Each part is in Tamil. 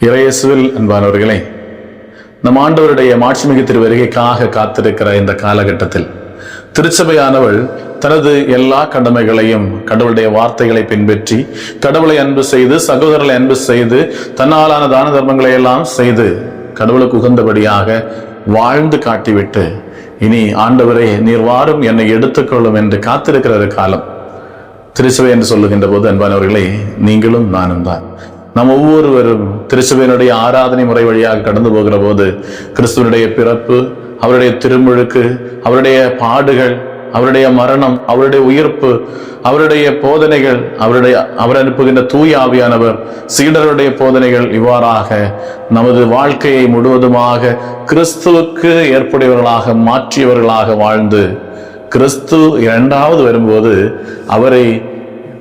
இறையசுவில் அன்பானவர்களே நம் ஆண்டவருடைய மாட்சிமிகு திருவருகைக்காக காத்திருக்கிற இந்த காலகட்டத்தில் திருச்சபையானவள் தனது எல்லா கடமைகளையும் கடவுளுடைய வார்த்தைகளை பின்பற்றி கடவுளை அன்பு செய்து சகோதரர்களை அன்பு செய்து தன்னாலான தான தர்மங்களை எல்லாம் செய்து கடவுளுக்கு உகந்தபடியாக வாழ்ந்து காட்டிவிட்டு இனி ஆண்டவரே நீர் வாரும் என்னை எடுத்துக்கொள்ளும் என்று காத்திருக்கிற காலம். திருச்சபை என்று சொல்லுகின்ற போது அன்பானவர்களே நீங்களும் நானும் தான் நாம் ஒவ்வொருவரும் திருச்சபையினுடைய ஆராதனை முறை வழியாக கடந்து போகிற போது கிறிஸ்துவனுடைய பிறப்பு அவருடைய திருமுழுக்கு அவருடைய பாடுகள் அவருடைய மரணம் அவருடைய உயிர்ப்பு அவருடைய போதனைகள் அவருடைய அவர் அனுப்புகின்ற தூய ஆவியானவர் சீடருடைய போதனைகள் இவ்வாறாக நமது வாழ்க்கையை முழுவதுமாக கிறிஸ்துவுக்கு ஏற்புடையவர்களாக மாற்றியவர்களாக வாழ்ந்து கிறிஸ்து இரண்டாவது வரும்போது அவரை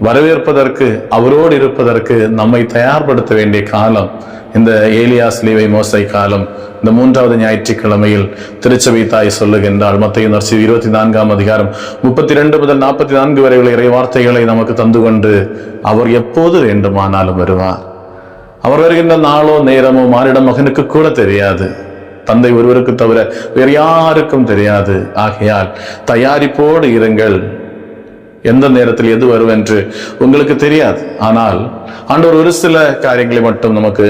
வரவேற்பதற்கு அவரோடு இருப்பதற்கு நம்மை தயார்படுத்த வேண்டிய காலம் இந்த ஏலியாஸ் லீவை மோசை காலம் இந்த மூன்றாவது ஞாயிற்றுக்கிழமையில் திருச்சபை தாய் சொல்லுகின்றாள். மத்திய நர்சி இருபத்தி நான்காம் அதிகாரம் முப்பத்தி ரெண்டு முதல் நாற்பத்தி நான்கு வரை உள்ள இறை வார்த்தைகளை நமக்கு தந்து கொண்டு அவர் எப்போது வேண்டுமானாலும் வருவார். அவர் வருகின்ற நாளோ நேரமோ மானிட மகனுக்கு கூட தெரியாது. தந்தை ஒருவருக்கு தவிர வேறு யாருக்கும் தெரியாது. ஆகையால் தயாரிப்போடு இருங்கள். எந்த நேரத்தில் எது வரும் என்று உங்களுக்கு தெரியாது. ஆனால் ஆண்டவர் ஒரு சில காரியங்களை மட்டும் நமக்கு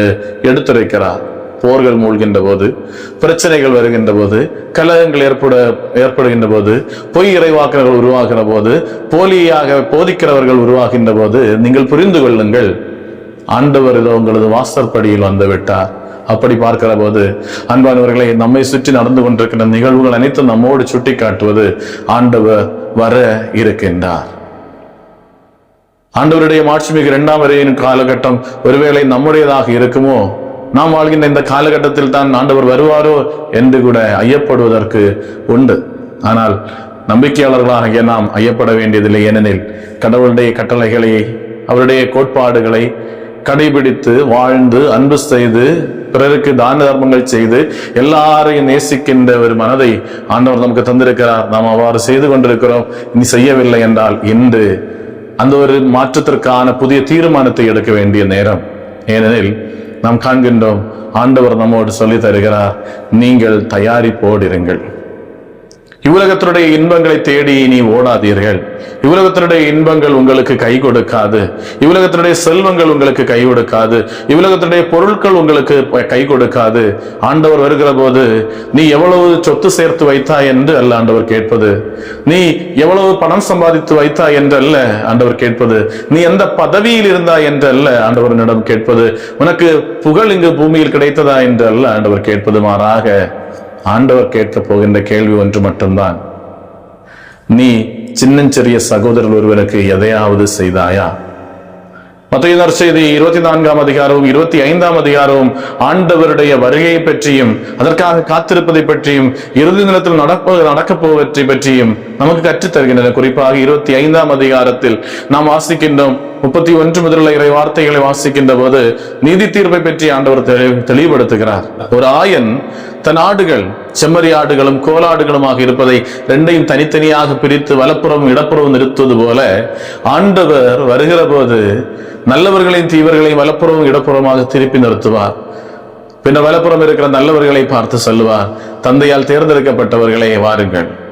எடுத்துரைக்கிறார். போர்கள் மூழ்கின்ற போது பிரச்சனைகள் வருகின்ற போது கலகங்கள் ஏற்பட ஏற்படுகின்ற போது பொய் இறைவாக்கினர்கள் உருவாகிற போது போலியாக போதிக்கிறவர்கள் உருவாகின்ற போது நீங்கள் புரிந்து கொள்ளுங்கள். ஆண்டவர் இதோ உங்களது வாசற்படியில் வந்துவிட்டார். அப்படி பார்க்கிற போது அன்பானவர்களை நம்மை சுற்றி நடந்து கொண்டிருக்கின்ற நிகழ்வுகள் அனைத்தும் நம்மோடு சுட்டி காட்டுவது ஆண்டவர் வர இருக்கின்றார். ஆண்டவருடைய மாட்சிமிகு இரண்டாம் வரையின் காலகட்டம் ஒருவேளை நம்முடையதாக இருக்குமோ? நாம் வாழ்கின்ற இந்த காலகட்டத்தில் தான் ஆண்டவர் வருவாரோ என்று கூட ஐயப்படுவதற்கு உண்டு. ஆனால் நம்பிக்கையாளர்களாக நாம் ஐயப்பட வேண்டியதில்லை. ஏனெனில் கடவுளுடைய கட்டளைகளை அவருடைய கோட்பாடுகளை கடைபிடித்து வாழ்ந்து அன்பு செய்து பிறருக்கு தான தர்மங்கள் செய்து எல்லாரையும் நேசிக்கின்ற ஒரு மனதை ஆண்டவர் நமக்கு தந்திருக்கிறார். நாம் அவ்வாறு செய்து கொண்டிருக்கிறோம். இனி செய்யவில்லை என்றால் இன்று அந்த ஒரு மாற்றத்திற்கான புதிய தீர்மானத்தை எடுக்க வேண்டிய நேரம். ஏனெனில் நாம் காண்கின்றோம் ஆண்டவர் நம்மோடு சொல்லி தருகிறார் நீங்கள் தயாரிப்போடு இருங்கள். இவ்வுலகத்தினுடைய இன்பங்களை தேடி நீ ஓடாதீர்கள். இவ்வுலகத்தினுடைய இன்பங்கள் உங்களுக்கு கை கொடுக்காது. இவ்வுலகத்தினுடைய செல்வங்கள் உங்களுக்கு கை கொடுக்காது. இவ்வுலகத்தினுடைய பொருட்கள் உங்களுக்கு கை கொடுக்காது. ஆண்டவர் வருகிற போது நீ எவ்வளவு சொத்து சேர்த்து வைத்தா என்று? அல்ல ஆண்டவர் கேட்பது. நீ எவ்வளவு பணம் சம்பாதித்து வைத்தா என்று? அல்ல ஆண்டவர் கேட்பது. நீ எந்த பதவியில் இருந்தா என்று? அல்ல ஆண்டவரிடம் கேட்பது. உனக்கு புகழ் இங்கு பூமியில் கிடைத்ததா? என்று அல்ல ஆண்டவர் கேட்பது மாறாக. ஆண்டவர் கேட்க போகின்ற கேள்வி ஒன்று மட்டும்தான். நீ சின்னஞ்சிறிய சகோதரர் ஒருவருக்கு எதையாவது செய்தாயா? மத்திய செய்தி இருபத்தி நான்காம் அதிகாரமும் இருபத்தி ஐந்தாம் அதிகாரமும் ஆண்டவருடைய வருகையை பற்றியும் அதற்காக காத்திருப்பதை பற்றியும் இறுதி நிலத்தில் நடப்ப நடக்கப் போவற்றை பற்றியும் நமக்கு கற்றுத் தருகின்றன குறிப்பாக இருபத்தி ஐந்தாம் அதிகாரத்தில் நாம் வாசிக்கின்றோம். முப்பத்தி ஒன்று முதல் இறை வார்த்தைகளை வாசிக்கின்ற போது நீதி தீர்ப்பை பற்றி ஆண்டவர் தெளி- தெளிவுபடுத்துகிறார். ஒரு ஆயன் தன் ஆடுகள் செம்மறி ஆடுகளும் கோலாடுகளுமாக இருப்பதை ரெண்டையும் தனித்தனியாக பிரித்து வலப்புறம் இடப்புறம் நிறுத்துவது போல ஆண்டவர் வருகிற போது நல்லவர்களின் தீவர்களையும் வலப்புறம் இடப்புறமாக திருப்பி நிறுத்துவார். பின்னர் வலப்புறம் இருக்கிற நல்லவர்களை பார்த்து சொல்லுவார் தந்தையால் தேர்ந்தெடுக்கப்பட்டவர்களை வாருங்கள்.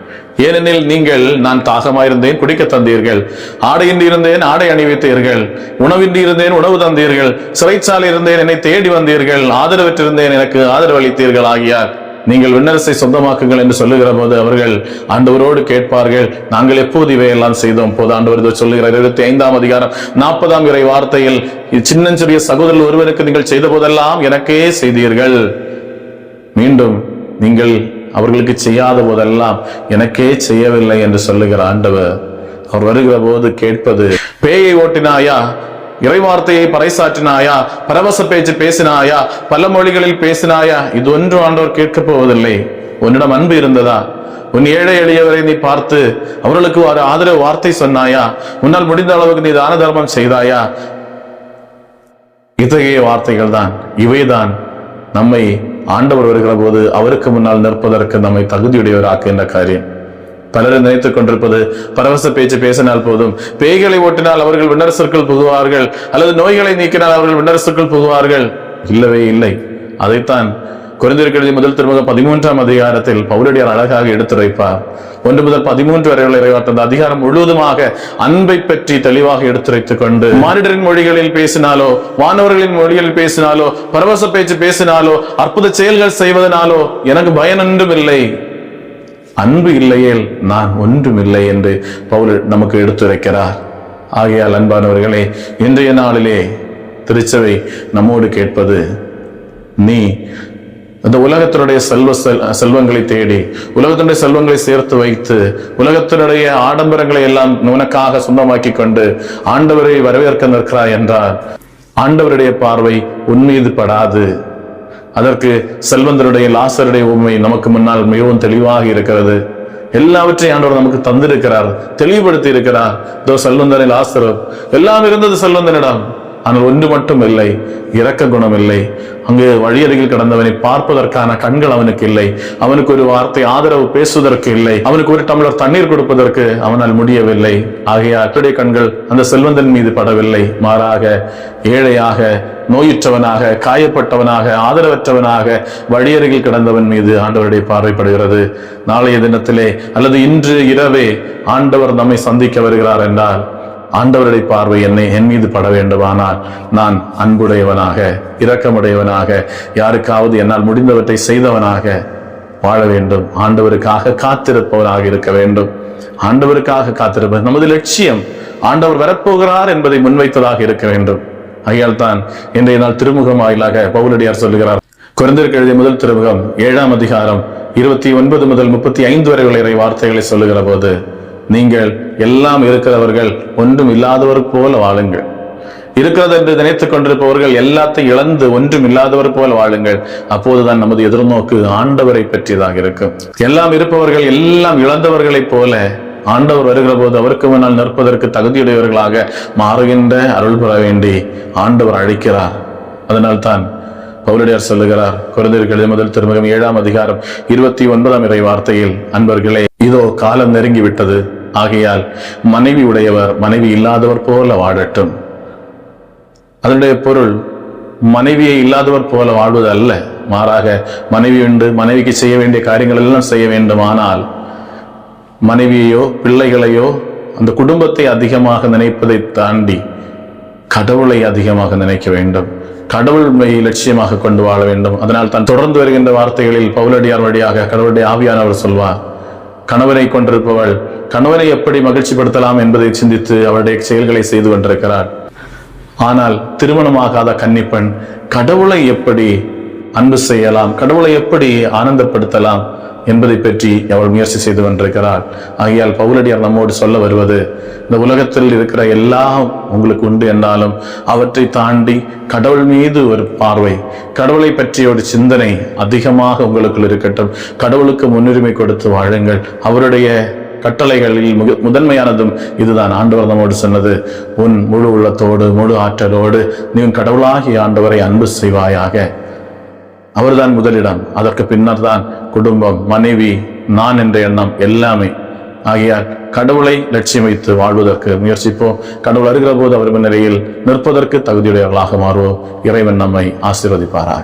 ஏனெனில் நீங்கள் நான் தாகமாயிருந்தேன் குடிக்க தந்தீர்கள். ஆடையின்றி இருந்தேன் ஆடை அணிவித்தீர்கள். உணவின்றி இருந்தேன் உணவு தந்தீர்கள். சிறைச்சாலை இருந்தேன் என்னை தேடி வந்தீர்கள். ஆதரவற்றிருந்தேன் எனக்கு ஆதரவு அளித்தீர்கள் ஆகியார். நீங்கள் விண்ணரசை சொந்தமாக்குங்கள் என்று சொல்லுகிற போது அவர்கள் ஆண்டவரோடு கேட்பார்கள் நாங்கள் எப்போது இவையெல்லாம் செய்தோம்? போது ஆண்டவர் இதோ சொல்லுகிறார் இருபத்தி ஐந்தாம் அதிகாரம் நாற்பதாம் இறை வார்த்தையில் சின்னஞ்சிறிய சகோதரர் ஒருவருக்கு நீங்கள் செய்த போதெல்லாம் எனக்கே செய்தீர்கள். மீண்டும் நீங்கள் அவர்களுக்கு செய்யாத போதெல்லாம் எனக்கே செய்யவில்லை என்று சொல்லுகிற ஆண்டவர் அவர் வருகிற போது கேட்பது பேயை ஓட்டினாயா? இறைவார்த்தையை பறைசாற்றினாயா? பரவச பேச்சு பேசினாயா? பல மொழிகளில் பேசினாயா? இது ஒன்று ஆண்டவர் கேட்கப் போவதில்லை. உன்னிடம் அன்பு இருந்ததா? உன் ஏழை எளியவரை நீ பார்த்து அவர்களுக்கு ஒரு ஆதரவு வார்த்தை சொன்னாயா? உன்னால் முடிந்த அளவுக்கு நீ தான தர்மம் செய்தாயா? இத்தகைய வார்த்தைகள் தான் இவைதான் நம்மை ஆண்டவர் வருகிற போது அவருக்கு முன்னால் நிற்பதற்கு நம்மை தகுதியுடையவராக்குகின்ற காரியம். பலரும் நினைத்துக் கொண்டிருப்பது பரவச பேச்சு பேசினால் போதும். பேய்களை ஓட்டினால் அவர்கள் விண்ணரசுக்குள் புகுவார்கள். அல்லது நோய்களை நீக்கினால் அவர்கள் விண்ணரசுக்குள் புகுவார்கள். இல்லவே இல்லை. அதைத்தான் குறைந்திருக்கிறது முதல் திருமுகம் பதிமூன்றாம் அதிகாரத்தில் பவுலடியார் அழகாக எடுத்துரைப்பார். ஒன்று முதல் பதிமூன்று வரை உள்ள அதிகாரம் முழுவதுமாக அன்பை பற்றி தெளிவாக எடுத்துரைத்துக் கொண்டு மானிடரின் மொழிகளில் பேசினாலோ வானவர்களின் மொழிகளில் பேசினாலோ பரவச பேச்சு பேசினாலோ அற்புத செயல்கள் செய்வதனாலோ எனக்கு பயனொன்றும் இல்லை. அன்பு இல்லையேல் நான் ஒன்றும் இல்லை என்று பவுல் நமக்கு எடுத்துரைக்கிறார். ஆகையால் அன்பானவர்களே இன்றைய நாளிலே திருச்சபை நம்மோடு கேட்பது நீ இந்த உலகத்தினுடைய செல்வ செல் செல்வங்களை தேடி உலகத்தினுடைய செல்வங்களை சேர்த்து வைத்து உலகத்தினுடைய ஆடம்பரங்களை எல்லாம் உனக்காக சொந்தமாக்கி கொண்டு ஆண்டவரை வரவேற்க நிற்கிறாய் என்றால் ஆண்டவருடைய பார்வை உன்மீது படாது. அதற்கு செல்வந்தருடைய லாசருடைய உண்மை நமக்கு முன்னால் மிகவும் தெளிவாக இருக்கிறது. எல்லாவற்றையும் ஆண்டவர் நமக்கு தந்திருக்கிறார் தெளிவுபடுத்தி இருக்கிறார். இதோ செல்வந்தனை லாசர் எல்லாம் இருந்தது செல்வந்தனிடம். ஆனால் ஒன்று மட்டும் இல்லை இரக்க குணம் இல்லை. அங்கு வழியருகில் கிடந்தவனை பார்ப்பதற்கான கண்கள் அவனுக்கு இல்லை. அவனுக்கு ஒரு வார்த்தை ஆதரவு பேசுவதற்கு இல்லை. அவனுக்கு ஒரு டம்ளர் தண்ணீர் கொடுப்பதற்கு அவனால் முடியவில்லை. ஆகைய அத்துடைய கண்கள் அந்த செல்வந்தன் மீது படவில்லை. மாறாக ஏழையாக நோயுற்றவனாக காயப்பட்டவனாக ஆதரவற்றவனாக வழியருகில் கிடந்தவன் மீது ஆண்டவருடைய பார்வைப்படுகிறது நாளைய தினத்திலே அல்லது இன்று இரவே ஆண்டவர் நம்மை சந்திக்க வருகிறார் என்றால் ஆண்டவருடைய பார்வை என்னை என் மீது பட வேண்டுமானால் நான் அன்புடையவனாக இரக்கமுடையவனாக யாருக்காவது என்னால் முடிந்தவற்றை செய்தவனாக வாழ வேண்டும். ஆண்டவருக்காக காத்திருப்பவனாக இருக்க வேண்டும். ஆண்டவருக்காக காத்திருப்பது நமது லட்சியம் ஆண்டவர் வரப்போகிறார் என்பதை முன்வைத்ததாக இருக்க வேண்டும். ஆகையால் தான் இன்றைய நாள் திருமுகம் வாயிலாக பவுலடியார் சொல்லுகிறார். குறைந்திருக்க எழுதிய முதல் திருமுகம் ஏழாம் அதிகாரம் இருபத்தி ஒன்பது முதல் முப்பத்தி ஐந்து வரை உள்ள வார்த்தைகளை சொல்லுகிற போது நீங்கள் எல்லாம் இருக்கிறவர்கள் ஒன்றும் இல்லாதவர் போல வாழுங்கள். இருக்கிறது என்று நினைத்துக் கொண்டிருப்பவர்கள் எல்லாத்தையும் இழந்து ஒன்றும் இல்லாதவர் போல வாழுங்கள். அப்போதுதான் நமது எதிர்நோக்கு ஆண்டவரை பற்றியதாக இருக்கும். எல்லாம் இருப்பவர்கள் எல்லாம் இழந்தவர்களைப் போல ஆண்டவர் வருகிற போது அவருக்கு முன்னால் நிற்பதற்கு தகுதியுடையவர்களாக மாறுகின்ற அருள் பெற வேண்டி ஆண்டவர் அழைக்கிறார். அதனால்தான் பவுலடியார் சொல்லுகிறார் குழந்தைகள் முதல் திருமுகம் ஏழாம் அதிகாரம் இருபத்தி ஒன்பதாம் இறை வார்த்தையில் அன்பர்களே இதோ காலம் நெருங்கி விட்டது ஆகையால் மனைவி உடையவர் மனைவி இல்லாதவர் போல வாழட்டும். அதனுடைய பொருள் மனைவியை இல்லாதவர் போல வாழ்வது அல்ல மாறாக மனைவி உண்டு மனைவிக்கு செய்ய வேண்டிய காரியங்கள் எல்லாம் செய்ய வேண்டுமானால் மனைவியையோ பிள்ளைகளையோ அந்த குடும்பத்தை அதிகமாக நினைப்பதை தாண்டி கடவுளை அதிகமாக நினைக்க வேண்டும். கடவுள் மெய் லட்சியமாக கொண்டு வாழ வேண்டும். அதனால் தான் தொடர்ந்து வருகின்ற வார்த்தைகளில் பவுலடியார் வழியாக கடவுளுடைய ஆவியானவர் சொல்வார் கணவனை கொண்டிருப்பவள் கணவனை எப்படி மகிழ்ச்சிப்படுத்தலாம் என்பதை சிந்தித்து அவருடைய செயல்களை செய்து கொண்டிருக்கிறார். ஆனால் திருமணமாகாத கன்னிப்பெண் கடவுளை எப்படி அன்பு செய்யலாம் கடவுளை எப்படி ஆனந்தப்படுத்தலாம் என்பதை பற்றி அவள் முயற்சி செய்து கொண்டிருக்கிறாள். ஆகையால் பவுலடியார் நம்மோடு சொல்ல வருவது இந்த உலகத்தில் இருக்கிற எல்லாம் உங்களுக்கு உண்டு என்றாலும் அவற்றை தாண்டி கடவுள் மீது ஒரு பார்வை கடவுளை பற்றிய ஒரு சிந்தனை அதிகமாக உங்களுக்குள் இருக்கட்டும். கடவுளுக்கு முன்னுரிமை கொடுத்து வாழுங்கள். அவருடைய கட்டளைகளில் முதன்மையானதும் இதுதான். ஆண்டவர் நம்மோடு சொன்னது உன் முழு உள்ளத்தோடு முழு ஆற்றலோடு நீ உன் கடவுளாகிய ஆண்டவரை அன்பு செய்வாயாக. அவர்தான் முதலிடம். அதற்கு பின்னர் தான் குடும்பம் மனைவி நான் என்ற எண்ணம் எல்லாமே. ஆகையால் கடவுளை லட்சியம் வைத்து வாழ்வதற்கு முயற்சிப்போம். கடவுள் அருகிற போது அவர் நிலையில் நிற்பதற்கு தகுதியுடையவர்களாக மாறுவோம். இறைவன் நம்மை ஆசீர்வதிப்பாராக.